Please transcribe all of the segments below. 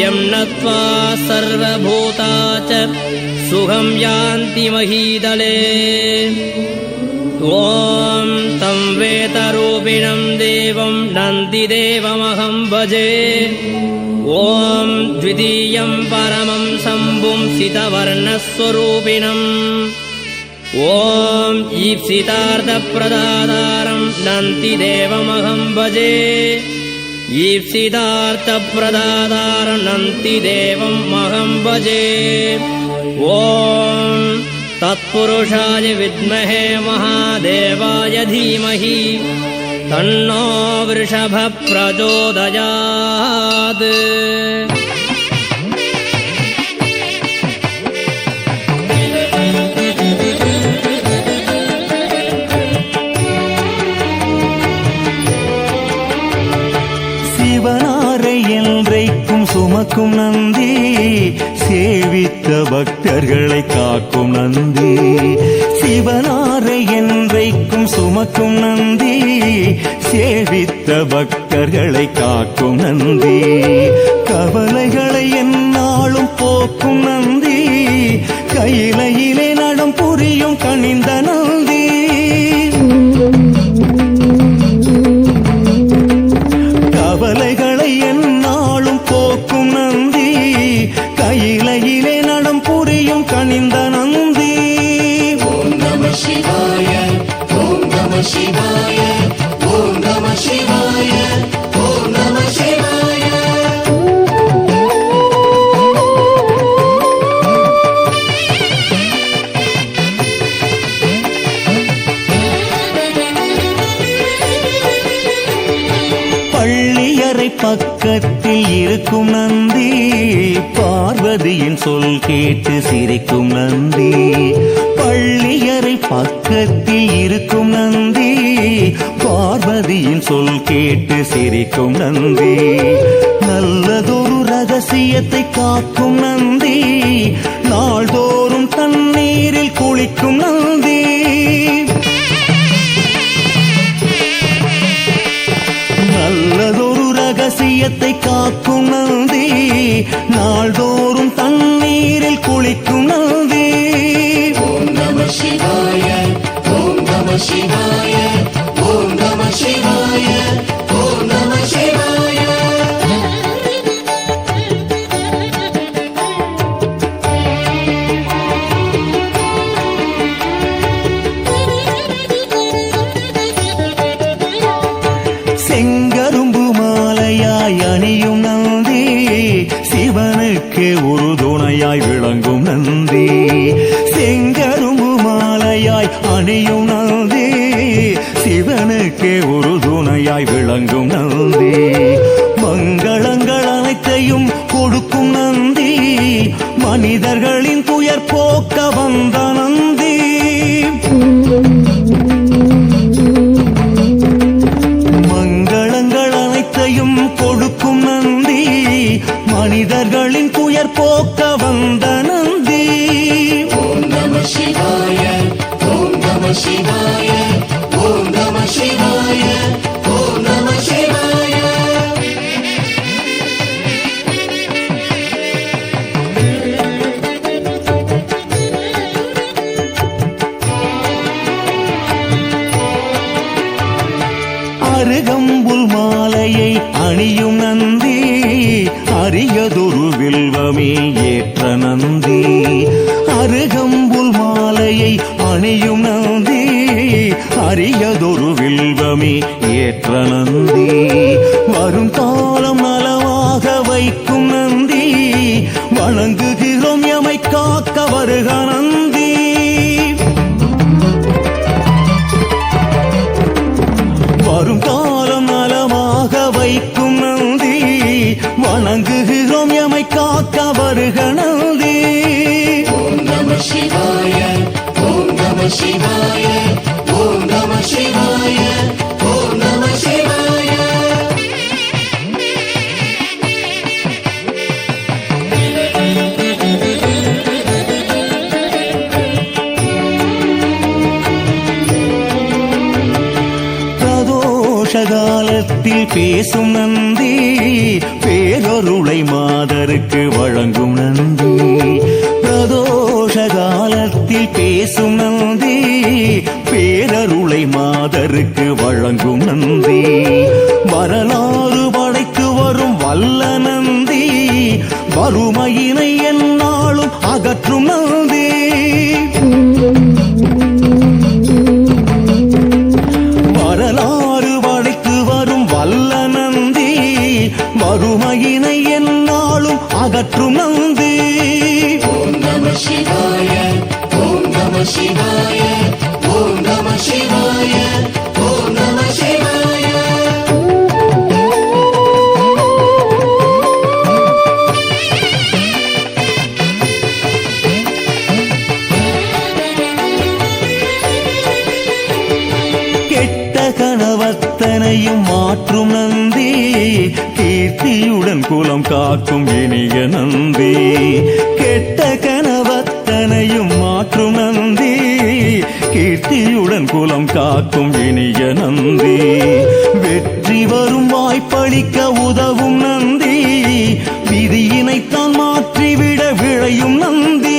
यं नत्वा सर्वभूता च सुखं यान्ति महीदले। ॐ तं वेतरूपिणं देवं नन्दिदेवमहं भजे। ॐ द्वितीयं परमं शम्भुं सितवर्णस्वरूपिणम्। ॐ ईप्सितार्थप्रदातारं नन्तिदेवमहं भजे ईप्सितार्थप्रदातारं नन्तिदेवम् अहं भजे। ॐ तत्पुरुषाय विद्महे महादेवाय धीमहि। तन्नो वृषभः பக்தர்களை காக்கும் நந்தி. சிவனாரை என்றைக்கும் சுமக்கும் நந்தி. சேவித்த பக்தர்களை காக்கும் நந்தி. கவலைகளை என்னாலும் போக்கும் சிரிக்கும் நந்தி. பார்வதியின் சொல் கேட்டு சிரிக்கும் நந்தி. பள்ளியறை பக்கத்தில் இருக்கும் நந்தி. பார்வதியின் சொல் கேட்டு சிரிக்கும் நந்தி. நல்லதொரு ரகசியத்தை காக்கும் நந்தி. நாள்தோறும் தண்ணீரில் குளிக்கும் நந்தி. இதயத்தை காக்கும் நந்தி நாள்தோறும் தண்ணீரில் குளிக்கும் அணியும் நந்தி. சிவனுக்கு ஒரு துணையாய் விளங்கும் நந்தி. செங்கரும்பு மாலையாய் அணியும் நந்தி. சிவனுக்கு ஒரு துணையாய் விளங்கும் நந்தி. மங்களங்கள் அனைத்தையும் கொடுக்கும் நந்தி. மனிதர்களின் துயர் போக்க வந்த அருகம்புல் மாலையை அணியும் நந்தி அரியதொரு வில்வமே ஏற்ற நந்தி. அருகம்புல் மாலையை அணியும் நந்தி அரியதொரு வில்வமே ஏற்ற நந்தி. வரும் காலம் நலமாக வைக்கும் நந்தி பேசும் நந்தி பேரொருளை மாதருக்கு வழங்கும் நந்தி. பிரதோஷ காலத்தில் பேசும் நந்தி பேரருளை மாதருக்கு வழங்கும் நந்தி. வரலாறு படைத்து வரும் வல்ல நந்தி வறுமையினை என்னாலும் அகற்றும் எந்நாளும் அகற்றும் குலம் காக்கும் இனிய நந்தி. கெட்ட கனவத்தனையும் மாற்றும் நந்தி. கீர்த்தியுடன் குலம் காக்கும் இனிய நந்தி. வெற்றி வரும் வாய்ப்பளிக்க உதவும் நந்தி. விதியினைத்தான் மாற்றிவிட விழையும் நந்தி.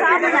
சாப்பிடுங்க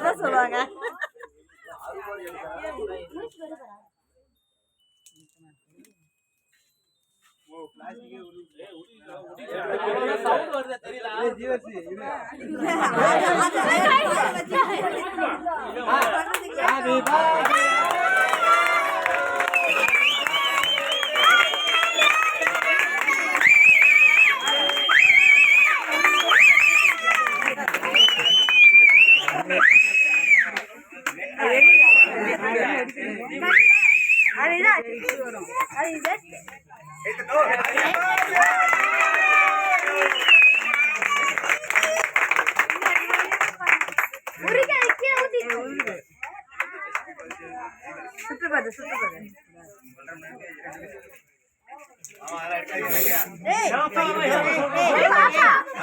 தான் சொல்லுவாங்க Ahí está. Ahí está.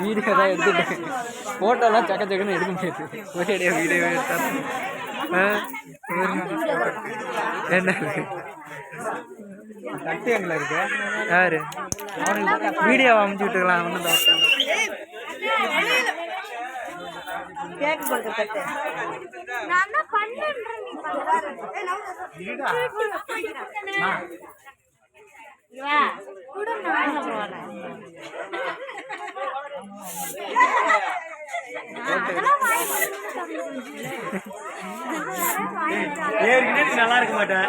Video தான் எடுத்துட்டேன் ஃபோட்டோலாம் சக்க சக்கன்னு எடுக்க முடியாது. ஒரே வீடியோ எடுத்தா என்ன தட்டு எங்களை இருக்கு யாரு வீடியோ அமைச்சு விட்டுக்கலாம் ஒன்றும் கேக் கொடுக்க தட்டு நான் தான் பண்ணேன் ஏற்கனவே நல்லா இருக்க மாட்டேன்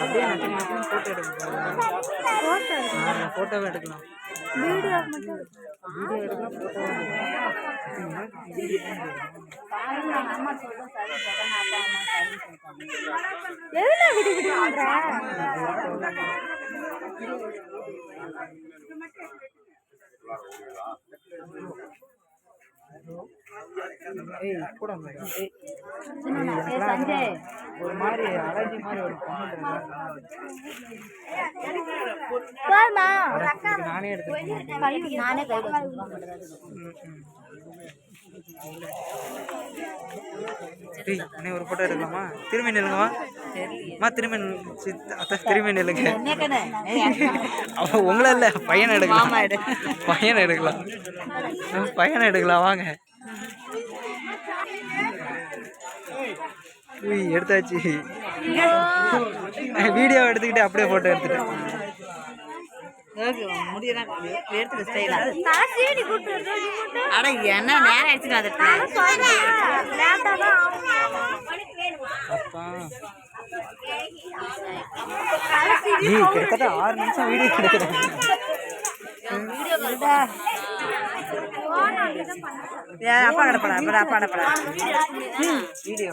அப்படியே நட்டு நட்டு போட்டோ எடுக்கலாம் போட்டோவே எடுக்கலாம் வீடியோ மட்டும் வீடியோ எடுக்கலாம் எதுல விடு No. ஒரு மாதிரி அலர்ஜி மாதிரி ஒரு நானே எடுத்து நானே ஒரு ஃபோட்டோ எடுக்கலாமா? திரும்பி நில்லுங்கம்மா. அம்மா திரும்பி நில்லு. சித்- அத்தை திரும்பி நில்லுங்க. என்னக்கண்ணே அவ உங்கள இல்ல பையனை எடுக்கலாம். பையனை எடுக்கலாம். பையனை எடுக்கலாம் வாங்க. எடுத்தாச்சு. வீடியோ எடுத்துக்கிட்டு அப்படியே போட்டோ எடுத்துட்டேன். என்ன நேரம் ஏய் கிட்டத்தட்ட ஆறு நிமிஷம் வீடியோ எடுக்கிறேன். அப்பா கடப்படா அப்பா கடப்படா வீடியோ.